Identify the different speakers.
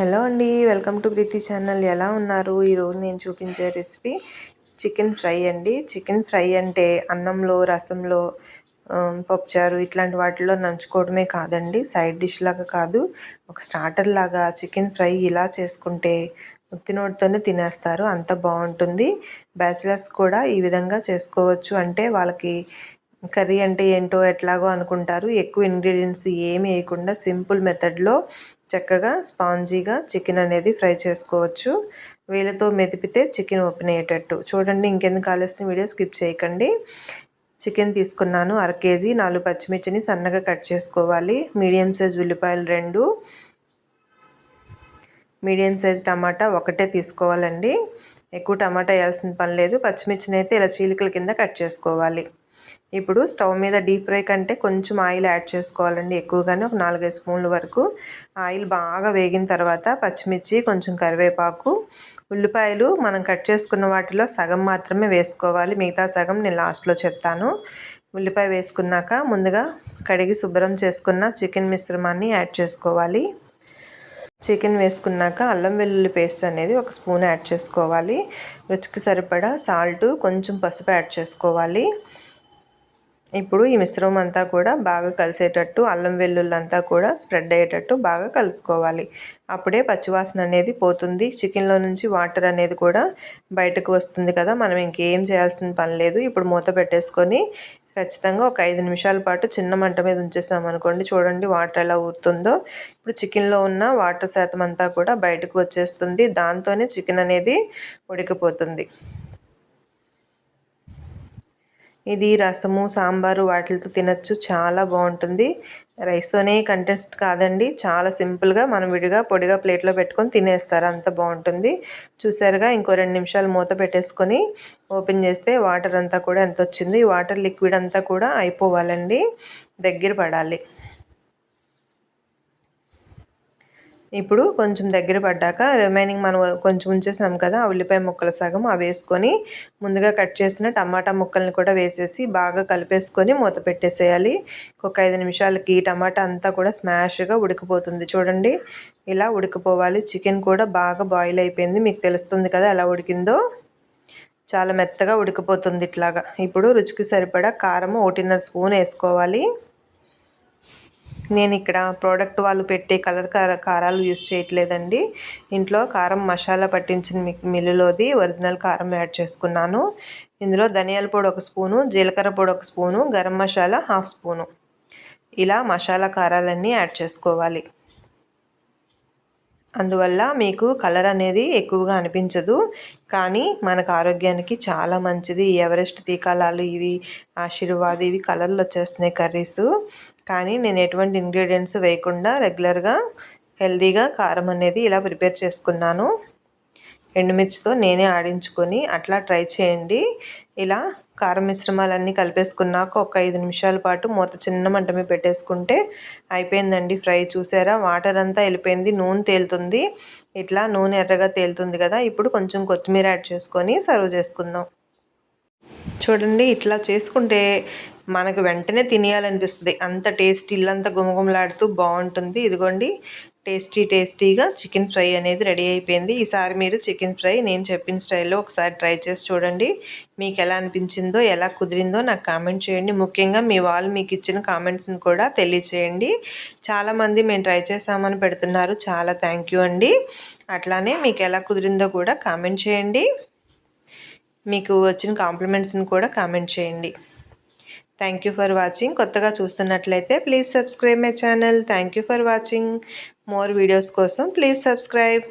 Speaker 1: Hello అండి welcome to Preethi channel. ఎలా ఉన్నారు? ఈరోజు నేను చూపించే రెసిపీ చికెన్ ఫ్రై అండి. చికెన్ ఫ్రై అంటే అన్నంలో రసంలో పప్పుచారు ఇట్లాంటి వాటిలో నంచుకోవడమే కాదండి. సైడ్ డిష్ లాగా కాదు. ఒక స్టార్టర్ లాగా చికెన్ ఫ్రై ఇలా చేసుకుంటే ఉత్తినోటితోనే తినేస్తారు. అంత బాగుంటుంది. బ్యాచిలర్స్ కూడా ఈ విధంగా చేసుకోవచ్చు. అంటే వాళ్ళకి కర్రీ అంటే ఏంటో ఎట్లాగో అనుకుంటారు. ఎక్కువ ఇంగ్రీడియంట్స్ ఏమి వేయకుండా సింపుల్ మెథడ్లో చక్కగా స్పాంజీగా చికెన్ అనేది ఫ్రై చేసుకోవచ్చు. వీళ్ళతో మెదిపితే చికెన్ ఓపెన్ అయ్యేటట్టు. చూడండి ఇంకెందుకు ఆలస్యం? వీడియో స్కిప్ చేయకండి. చికెన్ తీసుకున్నాను అర కేజీ నాలుగు పచ్చిమిర్చిని సన్నగా కట్ చేసుకోవాలి. మీడియం సైజ్ ఉల్లిపాయలు రెండు. మీడియం సైజ్ టమాటా ఒకటే తీసుకోవాలండి. ఎక్కువ టమాటా వేయాల్సిన పని లేదు. పచ్చిమిర్చిని అయితే ఇలా చీలికల కింద కట్ చేసుకోవాలి. ఇప్పుడు స్టవ్ మీద డీప్ ఫ్రై కంటే కొంచెం ఆయిల్ యాడ్ చేసుకోవాలండి. ఎక్కువగానే ఒక నాలుగైదు స్పూన్ల వరకు ఆయిల్ బాగా వేగిన తర్వాత పచ్చిమిర్చి కొంచెం కరివేపాకు ఉల్లిపాయలు మనం కట్ చేసుకున్న వాటిలో సగం మాత్రమే వేసుకోవాలి. మిగతా సగం నేను లాస్ట్లో చెప్తాను. ఉల్లిపాయ వేసుకున్నాక ముందుగా కడిగి శుభ్రం చేసుకున్న చికెన్ మిశ్రమాన్ని యాడ్ చేసుకోవాలి. చికెన్ వేసుకున్నాక అల్లం వెల్లుల్లి పేస్ట్ అనేది ఒక స్పూన్ యాడ్ చేసుకోవాలి. రుచికి సరిపడా సాల్ట్ కొంచెం పసుపు యాడ్ చేసుకోవాలి. ఇప్పుడు ఈ మిశ్రమం అంతా కూడా బాగా కలిసేటట్టు అల్లం వెల్లుల్లి అంతా కూడా స్ప్రెడ్ అయ్యేటట్టు బాగా కలుపుకోవాలి. అప్పుడే పచ్చివాసన అనేది పోతుంది. చికెన్లో నుంచి వాటర్ అనేది కూడా బయటకు వస్తుంది కదా మనం ఇంకేం చేయాల్సిన పని లేదు. ఇప్పుడు మూత పెట్టేసుకొని ఖచ్చితంగా ఒక ఐదు నిమిషాల పాటు చిన్న మంట మీద ఉంచేసామనుకోండి చూడండి వాటర్ ఎలా ఊరుతుందో. ఇప్పుడు చికెన్లో ఉన్న వాటర్ శాతం అంతా కూడా బయటకు వచ్చేస్తుంది. దాంతోనే చికెన్ అనేది ఉడికిపోతుంది. ఇది రసము సాంబారు వాటితో తినచ్చు. చాలా బాగుంటుంది. రైస్తోనే కంటెస్ట్ కాదండి. చాలా సింపుల్గా మనం విడిగా పొడిగా ప్లేట్లో పెట్టుకొని తినేస్తారు. అంత బాగుంటుంది. చూసారుగా ఇంకో రెండు నిమిషాలు మూత పెట్టేసుకొని ఓపెన్ చేస్తే వాటర్ అంతా కూడా ఎంత వచ్చింది వాటర్ లిక్విడ్ అంతా కూడా అయిపోవాలండి. దగ్గర పడాలి. ఇప్పుడు కొంచెం దగ్గర పడ్డాక రిమైనింగ్ మనం కొంచెం ఉంచేసాం కదా ఆ ఉల్లిపాయ ముక్కల సగం అవి వేసుకొని ముందుగా కట్ చేసిన టమాటా ముక్కల్ని కూడా వేసేసి బాగా కలిపేసుకొని మూత పెట్టేసేయాలి. ఒక ఐదు నిమిషాలకి టమాటా అంతా కూడా స్మాష్గా ఉడికిపోతుంది చూడండి. ఇలా ఉడికిపోవాలి. చికెన్ కూడా బాగా బాయిల్ అయిపోయింది. మీకు తెలుస్తుంది కదా ఎలా ఉడికిందో. చాలా మెత్తగా ఉడికిపోతుంది ఇట్లాగా. ఇప్పుడు రుచికి సరిపడా కారం ఒకటిన్నర స్పూన్ వేసుకోవాలి. నేను ఇక్కడ ప్రోడక్ట్ వాళ్ళు పెట్టే కలర్ కారాలు యూస్ చేయట్లేదండి. ఇంట్లో కారం మసాలా పట్టించిన మిల్లులోది ఒరిజినల్ కారం యాడ్ చేసుకున్నాను. ఇందులో ధనియాల పొడి ఒక స్పూను జీలకర్ర పొడి ఒక spoon garam masala half spoon. ఇలా మసాలా కారాలన్నీ యాడ్ చేసుకోవాలి. అందువల్ల మీకు కలర్ అనేది ఎక్కువగా అనిపించదు. కానీ మనకు ఆరోగ్యానికి చాలా మంచిది. ఎవరెస్ట్ తీకాలాలు ఇవి ఆశీర్వాద్ ఇవి కలర్లు వచ్చేస్తున్నాయి కర్రీస్. కానీ నేను ఎటువంటి ఇంగ్రీడియంట్స్ వేయకుండా రెగ్యులర్గా హెల్దీగా కారం అనేది ఇలా ప్రిపేర్ చేసుకున్నాను. ఎండుమిర్చితో నేనే ఆడించుకొని అట్లా ట్రై చేయండి. ఇలా కారం మిశ్రమాలన్నీ కలిపేసుకున్నాక ఒక ఐదు నిమిషాల పాటు మూత చిన్న మంట మీద పెట్టేసుకుంటే అయిపోయిందండి ఫ్రై. చూసారా? వాటర్ అంతా వెళ్ళిపోయింది నూనె తేలుతుంది. ఇట్లా నూనె ఎర్రగా తేలుతుంది కదా ఇప్పుడు కొంచెం కొత్తిమీర యాడ్ చేసుకొని సర్వ్ చేసుకుందాం. చూడండి ఇట్లా చేసుకుంటే మనకు వెంటనే తినేయాలనిపిస్తుంది. అంత టేస్ట్ ఇల్లంతా గుమగుమలాడుతూ బాగుంటుంది. ఇదిగోండి టేస్టీ టేస్టీగా చికెన్ ఫ్రై అనేది రెడీ అయిపోయింది. ఈసారి మీరు చికెన్ ఫ్రై నేను చెప్పిన స్టైల్లో ఒకసారి ట్రై చేసి చూడండి. మీకు ఎలా అనిపించిందో ఎలా కుదిరిందో నాకు కామెంట్ చేయండి. ముఖ్యంగా మీ వాళ్ళు మీకు ఇచ్చిన కామెంట్స్ని కూడా తెలియచేయండి. చాలామంది మేము ట్రై చేసామని పెడుతున్నారు. చాలా థ్యాంక్ యూ అండి. అట్లానే మీకు ఎలా కుదిరిందో కూడా కామెంట్ చేయండి. మీకు వచ్చిన కాంప్లిమెంట్స్ని కూడా కామెంట్ చేయండి. థ్యాంక్ యూ ఫర్ వాచింగ్ కొత్తగా చూస్తున్నట్లయితే please subscribe my channel thank you for watching more videos కోసం ప్లీజ్ సబ్స్క్రైబ్